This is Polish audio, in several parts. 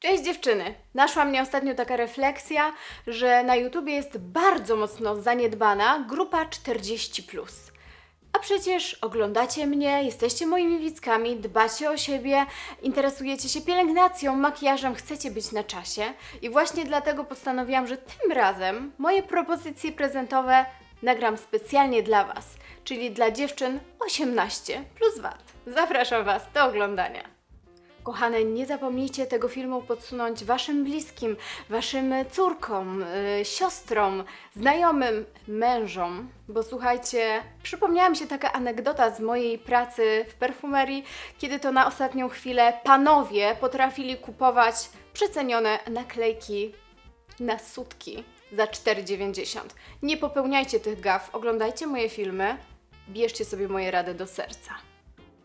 Cześć dziewczyny! Naszła mnie ostatnio taka refleksja, że na YouTubie jest bardzo mocno zaniedbana grupa 40+. A przecież oglądacie mnie, jesteście moimi widzkami, dbacie o siebie, interesujecie się pielęgnacją, makijażem, chcecie być na czasie. I właśnie dlatego postanowiłam, że tym razem moje propozycje prezentowe nagram specjalnie dla Was, czyli dla dziewczyn 18 plus VAT. Zapraszam Was do oglądania. Kochane, nie zapomnijcie tego filmu podsunąć waszym bliskim, waszym córkom, y, siostrom, znajomym, mężom. Bo słuchajcie, przypomniała mi się taka anegdota z mojej pracy w perfumerii, kiedy to na ostatnią chwilę panowie potrafili kupować przecenione naklejki na sutki za 4,90. Nie popełniajcie tych gaf, oglądajcie moje filmy, bierzcie sobie moje rady do serca.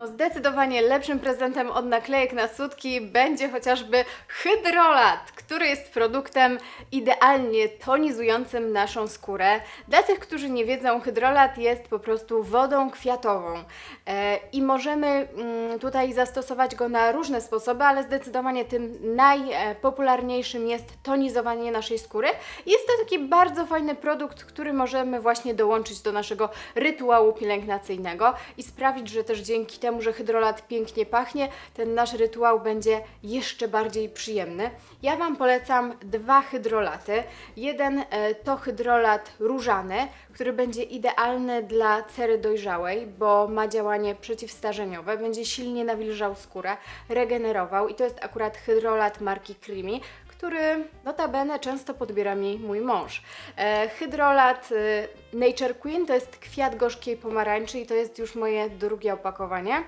No, Zdecydowanie lepszym prezentem od naklejek na sutki będzie chociażby hydrolat, który jest produktem idealnie tonizującym naszą skórę. Dla tych, którzy nie wiedzą, hydrolat jest po prostu wodą kwiatową e, i możemy mm, tutaj zastosować go na różne sposoby, ale zdecydowanie tym najpopularniejszym jest tonizowanie naszej skóry. Jest to taki bardzo fajny produkt, który możemy właśnie dołączyć do naszego rytuału pielęgnacyjnego i sprawić, że też dzięki temu, że hydrolat pięknie pachnie, ten nasz rytuał będzie jeszcze bardziej przyjemny. Ja Wam polecam dwa hydrolaty. Jeden e, to hydrolat różany, który będzie idealny dla cery dojrzałej, bo ma działanie przeciwstarzeniowe, będzie silnie nawilżał skórę, regenerował i to jest akurat hydrolat marki Creamy, który notabene często podbiera mi mój mąż. E, hydrolat e, Nature Queen to jest kwiat gorzkiej pomarańczy i to jest już moje drugie opakowanie.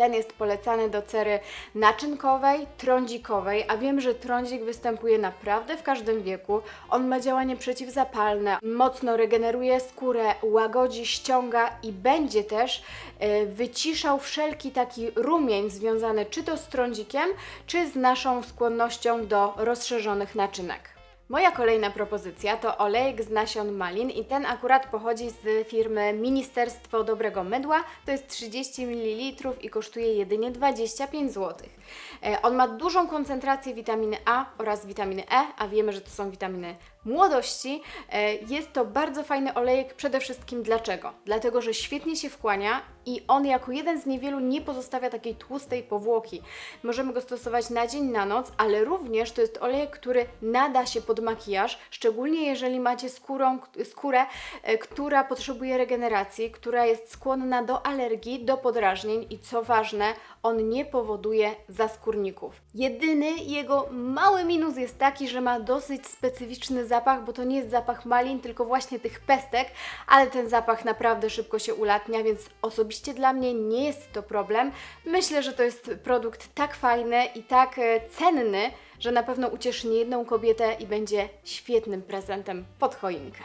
Ten jest polecany do cery naczynkowej, trądzikowej, a wiem, że trądzik występuje naprawdę w każdym wieku. On ma działanie przeciwzapalne, mocno regeneruje skórę, łagodzi, ściąga i będzie też e, wyciszał wszelki taki rumień związany czy to z trądzikiem, czy z naszą skłonnością do rozszerzonych naczynek. Moja kolejna propozycja to olejek z nasion malin i ten akurat pochodzi z firmy Ministerstwo Dobrego Mydła. To jest 30 ml i kosztuje jedynie 25 zł. E, On ma dużą koncentrację witaminy A oraz witaminy E, a wiemy, że to są witaminy młodości. E, Jest to bardzo fajny olejek przede wszystkim dlaczego? Dlatego, że świetnie się wchłania i on jako jeden z niewielu nie pozostawia takiej tłustej powłoki. Możemy go stosować na dzień, na noc, ale również to jest olejek, który nada się pod makijaż, szczególnie jeżeli macie skórą, skórę, e, która potrzebuje regeneracji, która jest skłonna do alergii, do podrażnień i co ważne, on nie powoduje zaskórników. Jedyny jego mały minus jest taki, że ma dosyć specyficzny zapach, bo to nie jest zapach malin, tylko właśnie tych pestek, ale ten zapach naprawdę szybko się ulatnia, więc osobiście dla mnie nie jest to problem. Myślę, że to jest produkt tak fajny i tak e, cenny, że na pewno ucieszy niejedną kobietę i będzie świetnym prezentem pod choinkę.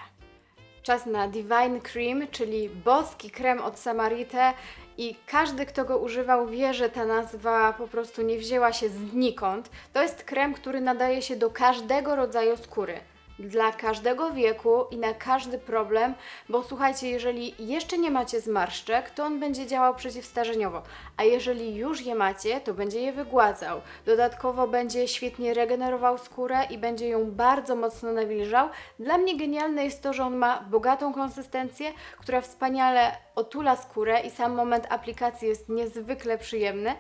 Czas na Divine Cream, czyli boski krem od Samarite i każdy, kto go używał, wie, że ta nazwa po prostu nie wzięła się znikąd. To jest krem, który nadaje się do każdego rodzaju skóry. Dla każdego wieku i na każdy problem, bo słuchajcie, jeżeli jeszcze nie macie zmarszczek, to on będzie działał przeciwstarzeniowo, a jeżeli już je macie, to będzie je wygładzał. Dodatkowo będzie świetnie regenerował skórę i będzie ją bardzo mocno nawilżał. Dla mnie genialne jest to, że on ma bogatą konsystencję, która wspaniale otula skórę i sam moment aplikacji jest niezwykle przyjemny,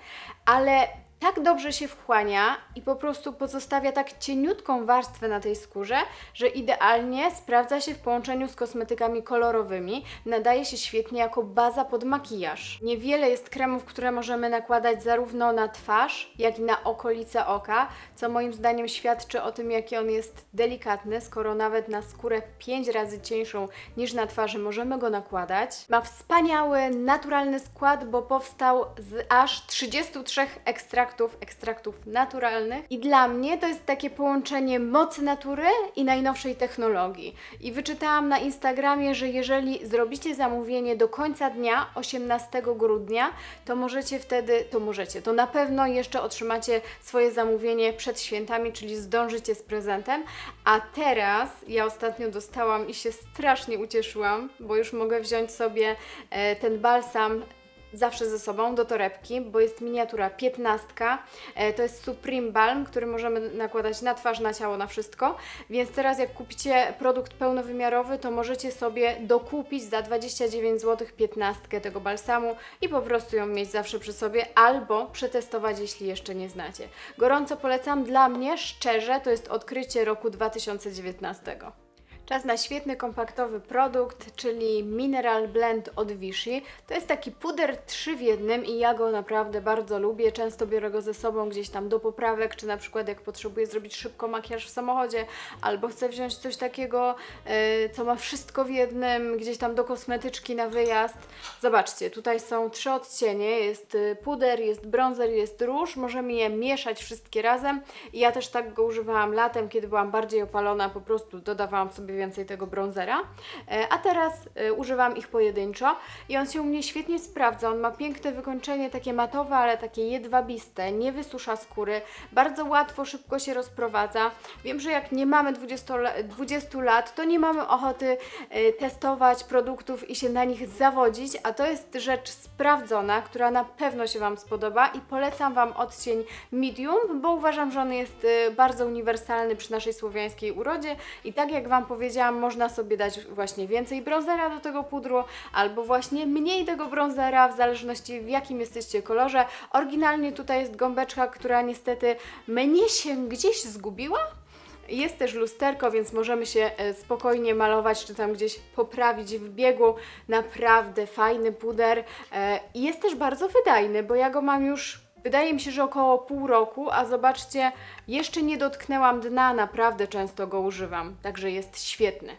ale tak dobrze się wchłania i po prostu pozostawia tak cieniutką warstwę na tej skórze, że idealnie sprawdza się w połączeniu z kosmetykami kolorowymi. Nadaje się świetnie jako baza pod makijaż. Niewiele jest kremów, które możemy nakładać zarówno na twarz, jak i na okolice oka, co moim zdaniem świadczy o tym, jaki on jest delikatny, skoro nawet na skórę 5 razy cieńszą niż na twarzy możemy go nakładać. Ma wspaniały, naturalny skład, bo powstał z aż 33 ekstraktów, ekstraktów naturalnych. I dla mnie to jest takie połączenie mocy natury i najnowszej technologii. I wyczytałam na Instagramie, że jeżeli zrobicie zamówienie do końca dnia, 18 grudnia, to możecie wtedy, to możecie, to na pewno jeszcze otrzymacie swoje zamówienie przed świętami, czyli zdążycie z prezentem. A teraz ja ostatnio dostałam i się strasznie ucieszyłam, bo już mogę wziąć sobie e, ten balsam zawsze ze sobą do torebki, bo jest miniatura 15. E, To jest Supreme Balm, który możemy nakładać na twarz, na ciało, na wszystko. Więc teraz jak kupicie produkt pełnowymiarowy, to możecie sobie dokupić za 29 zł 15 tego balsamu i po prostu ją mieć zawsze przy sobie albo przetestować, jeśli jeszcze nie znacie. Gorąco polecam. Dla mnie, szczerze, to jest odkrycie roku 2019. Czas na świetny kompaktowy produkt, czyli Mineral Blend od Vichy. To jest taki puder 3 w jednym i ja go naprawdę bardzo lubię. Często biorę go ze sobą gdzieś tam do poprawek, czy na przykład jak potrzebuję zrobić szybko makijaż w samochodzie, albo chcę wziąć coś takiego, e, co ma wszystko w jednym, gdzieś tam do kosmetyczki na wyjazd. Zobaczcie, tutaj są trzy odcienie. Jest y, puder, jest bronzer, jest róż. Możemy je mieszać wszystkie razem. I ja też tak go używałam latem, kiedy byłam bardziej opalona, po prostu dodawałam sobie więcej tego bronzera. E, A teraz e, używam ich pojedynczo i on się u mnie świetnie sprawdza. On ma piękne wykończenie, takie matowe, ale takie jedwabiste, nie wysusza skóry, bardzo łatwo, szybko się rozprowadza. Wiem, że jak nie mamy 20, la- 20 lat, to nie mamy ochoty e, testować produktów i się na nich zawodzić, a to jest rzecz sprawdzona, która na pewno się Wam spodoba i polecam Wam odcień medium, bo uważam, że on jest bardzo uniwersalny przy naszej słowiańskiej urodzie i tak jak Wam powiedziałam, można sobie dać właśnie więcej bronzera do tego pudru, albo właśnie mniej tego bronzera, w zależności w jakim jesteście kolorze. Oryginalnie tutaj jest gąbeczka, która niestety mnie się gdzieś zgubiła, jest też lusterko, więc możemy się e, spokojnie malować, czy tam gdzieś poprawić w biegu. Naprawdę fajny puder e, jest też bardzo wydajny, bo ja go mam już, wydaje mi się, że około pół roku, a zobaczcie, jeszcze nie dotknęłam dna, naprawdę często go używam, także jest świetny.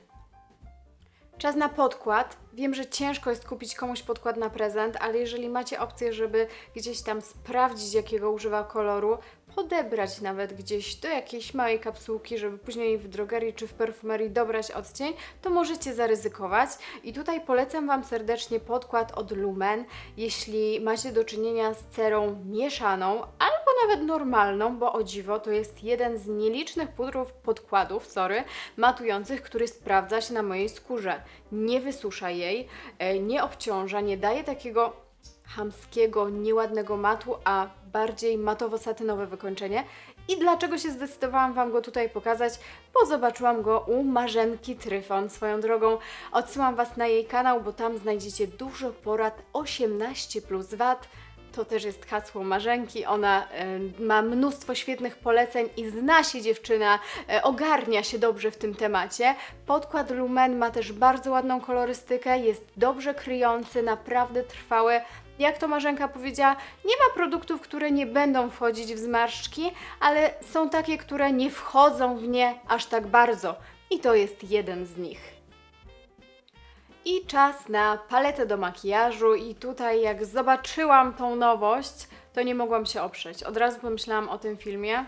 Czas na podkład. Wiem, że ciężko jest kupić komuś podkład na prezent, ale jeżeli macie opcję, żeby gdzieś tam sprawdzić, jakiego używa koloru, podebrać nawet gdzieś do jakiejś małej kapsułki, żeby później w drogerii czy w perfumerii dobrać odcień, to możecie zaryzykować. I tutaj polecam Wam serdecznie podkład od Lumen, jeśli macie do czynienia z cerą mieszaną albo nawet normalną, bo o dziwo to jest jeden z nielicznych pudrów podkładów, sorry, matujących, który sprawdza się na mojej skórze. Nie wysusza jej, e, nie obciąża, nie daje takiego chamskiego, nieładnego matu, a bardziej matowo-satynowe wykończenie. I dlaczego się zdecydowałam Wam go tutaj pokazać? Bo zobaczyłam go u Marzenki Tryfon. Swoją drogą odsyłam Was na jej kanał, bo tam znajdziecie dużo porad 18 plus VAT. To też jest hasło Marzenki. Ona e, ma mnóstwo świetnych poleceń i zna się dziewczyna, e, ogarnia się dobrze w tym temacie. Podkład Lumen ma też bardzo ładną kolorystykę, jest dobrze kryjący, naprawdę trwały. Jak to Marzenka powiedziała, nie ma produktów, które nie będą wchodzić w zmarszczki, ale są takie, które nie wchodzą w nie aż tak bardzo. I to jest jeden z nich. I czas na paletę do makijażu i tutaj jak zobaczyłam tą nowość, to nie mogłam się oprzeć. Od razu pomyślałam o tym filmie.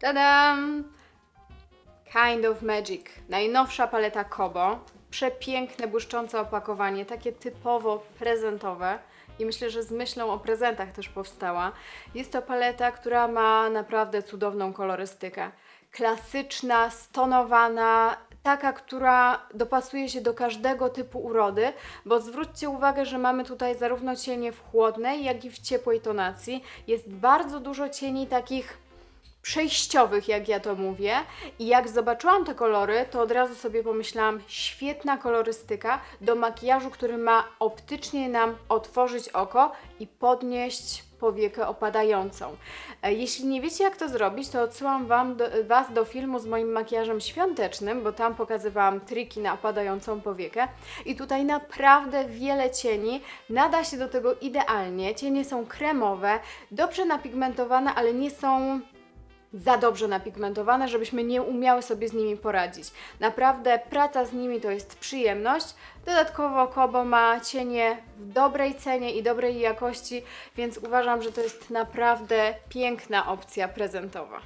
Tadam! Kind of Magic. Najnowsza paleta Kobo. Przepiękne, błyszczące opakowanie, takie typowo prezentowe. I myślę, że z myślą o prezentach też powstała. Jest to paleta, która ma naprawdę cudowną kolorystykę. Klasyczna, stonowana, taka, która dopasuje się do każdego typu urody, bo zwróćcie uwagę, że mamy tutaj zarówno cienie w chłodnej, jak i w ciepłej tonacji. Jest bardzo dużo cieni takich przejściowych, jak ja to mówię. I jak zobaczyłam te kolory, to od razu sobie pomyślałam, świetna kolorystyka do makijażu, który ma optycznie nam otworzyć oko i podnieść powiekę opadającą. E, Jeśli nie wiecie, jak to zrobić, to odsyłam wam do, Was do filmu z moim makijażem świątecznym, bo tam pokazywałam triki na opadającą powiekę. I tutaj naprawdę wiele cieni. Nada się do tego idealnie. Cienie są kremowe, dobrze napigmentowane, ale nie są za dobrze napigmentowane, żebyśmy nie umiały sobie z nimi poradzić. Naprawdę praca z nimi to jest przyjemność. Dodatkowo Kobo ma cienie w dobrej cenie i dobrej jakości, więc uważam, że to jest naprawdę piękna opcja prezentowa.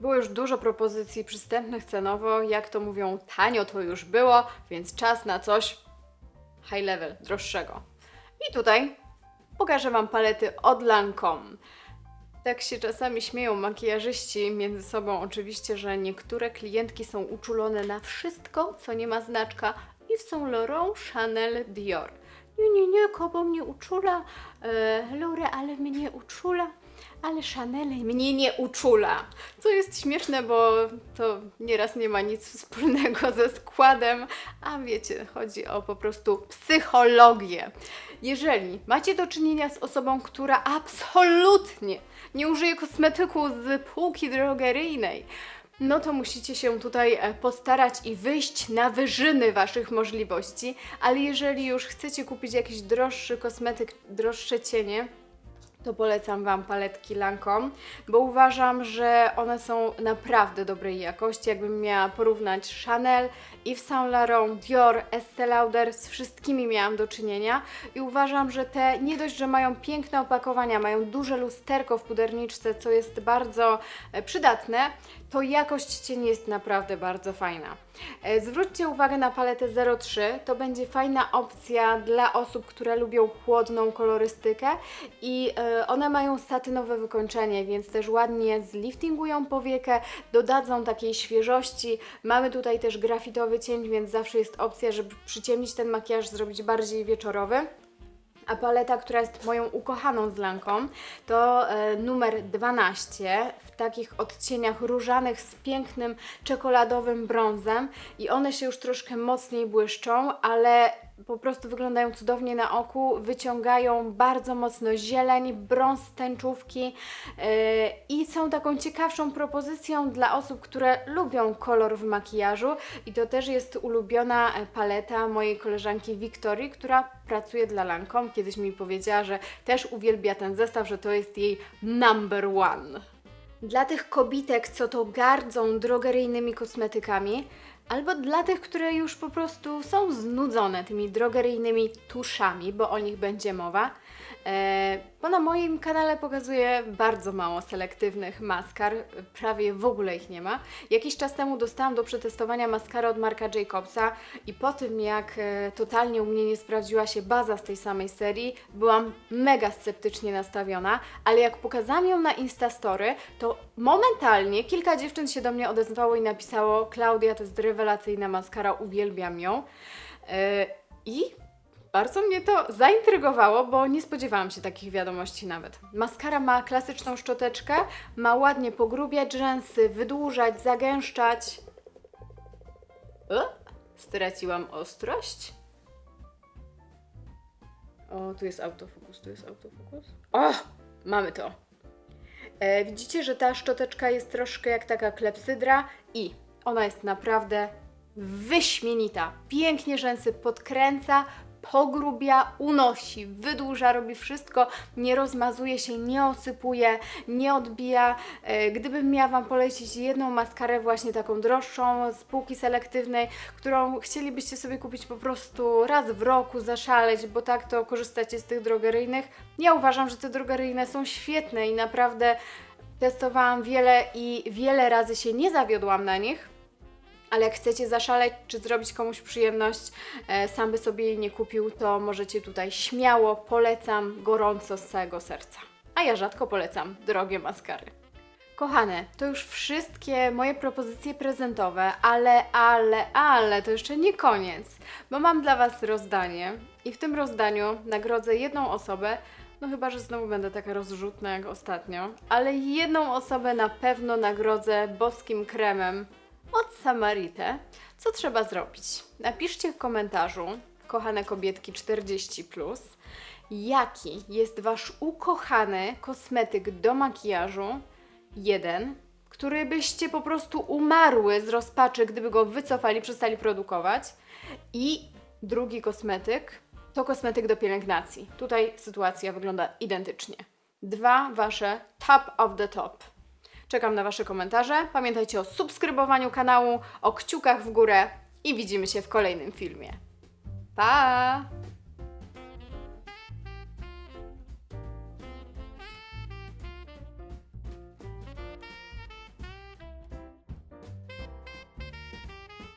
Było już dużo propozycji przystępnych cenowo, jak to mówią, tanio to już było, więc czas na coś high level, droższego. I tutaj pokażę Wam palety od Lancome. Tak się czasami śmieją makijażyści między sobą, oczywiście, że niektóre klientki są uczulone na wszystko, co nie ma znaczka Yves Saint Laurent, Chanel, Dior. Nie, nie, nie, Kobo mnie uczula, e, L'Oreal mnie uczula, ale Chanel mnie nie uczula. Co jest śmieszne, bo to nieraz nie ma nic wspólnego ze składem, a wiecie, chodzi o po prostu psychologię. Jeżeli macie do czynienia z osobą, która absolutnie nie użyje kosmetyku z półki drogeryjnej, no to musicie się tutaj e, postarać i wyjść na wyżyny Waszych możliwości, ale jeżeli już chcecie kupić jakiś droższy kosmetyk, droższe cienie, to polecam Wam paletki Lancome, bo uważam, że one są naprawdę dobrej jakości. Jakbym miała porównać Chanel, Yves Saint Laurent, Dior, Estée Lauder, z wszystkimi miałam do czynienia i uważam, że te nie dość, że mają piękne opakowania, mają duże lusterko w puderniczce, co jest bardzo e, przydatne, to jakość cieni jest naprawdę bardzo fajna. E, Zwróćcie uwagę na paletę 03, to będzie fajna opcja dla osób, które lubią chłodną kolorystykę i e, one mają satynowe wykończenie, więc też ładnie zliftingują powiekę, dodadzą takiej świeżości. Mamy tutaj też grafitowy cień, więc zawsze jest opcja, żeby przyciemnić ten makijaż, zrobić bardziej wieczorowy. A paleta, która jest moją ukochaną z Lanką, to e, numer 12 w takich odcieniach różanych z pięknym czekoladowym brązem. I one się już troszkę mocniej błyszczą, ale po prostu wyglądają cudownie na oku, wyciągają bardzo mocno zieleń, brąz tęczówki yy, i są taką ciekawszą propozycją dla osób, które lubią kolor w makijażu i to też jest ulubiona paleta mojej koleżanki Wiktorii, która pracuje dla Lancome. Kiedyś mi powiedziała, że też uwielbia ten zestaw, że to jest jej number one. Dla tych kobitek, co to gardzą drogeryjnymi kosmetykami, albo dla tych, które już po prostu są znudzone tymi drogeryjnymi tuszami, bo o nich będzie mowa. E, bo na moim kanale pokazuję bardzo mało selektywnych maskar, prawie w ogóle ich nie ma. Jakiś czas temu dostałam do przetestowania maskarę od Marka Jacobsa i po tym jak e, totalnie u mnie nie sprawdziła się baza z tej samej serii, byłam mega sceptycznie nastawiona, ale jak pokazałam ją na Instastory, to momentalnie kilka dziewczyn się do mnie odezwało i napisało Klaudia, to jest rewelacyjna maskara, uwielbiam ją. E, I bardzo mnie to zaintrygowało, bo nie spodziewałam się takich wiadomości nawet. Maskara ma klasyczną szczoteczkę, ma ładnie pogrubiać rzęsy, wydłużać, zagęszczać. O, straciłam ostrość. O, tu jest autofokus, tu jest autofokus. O, mamy to. E, widzicie, że ta szczoteczka jest troszkę jak taka klepsydra i ona jest naprawdę wyśmienita. Pięknie rzęsy podkręca, pogrubia, unosi, wydłuża, robi wszystko, nie rozmazuje się, nie osypuje, nie odbija. E, Gdybym miała Wam polecić jedną maskarę właśnie taką droższą z półki selektywnej, którą chcielibyście sobie kupić po prostu raz w roku, zaszaleć, bo tak to korzystacie z tych drogeryjnych, ja uważam, że te drogeryjne są świetne i naprawdę testowałam wiele i wiele razy się nie zawiodłam na nich. Ale jak chcecie zaszaleć czy zrobić komuś przyjemność, e, sam by sobie jej nie kupił, to możecie tutaj śmiało, polecam gorąco z całego serca. A ja rzadko polecam drogie maskary. Kochane, to już wszystkie moje propozycje prezentowe, ale, ale, ale to jeszcze nie koniec, bo mam dla Was rozdanie i w tym rozdaniu nagrodzę jedną osobę, no chyba, że znowu będę taka rozrzutna jak ostatnio, ale jedną osobę na pewno nagrodzę boskim kremem od Samaritę. Co trzeba zrobić? Napiszcie w komentarzu, kochane kobietki 40, jaki jest Wasz ukochany kosmetyk do makijażu. Jeden, który byście po prostu umarły z rozpaczy, gdyby go wycofali, przestali produkować. I drugi kosmetyk to kosmetyk do pielęgnacji. Tutaj sytuacja wygląda identycznie. Dwa Wasze top of the top. Czekam na Wasze komentarze. Pamiętajcie o subskrybowaniu kanału, o kciukach w górę i widzimy się w kolejnym filmie. Pa!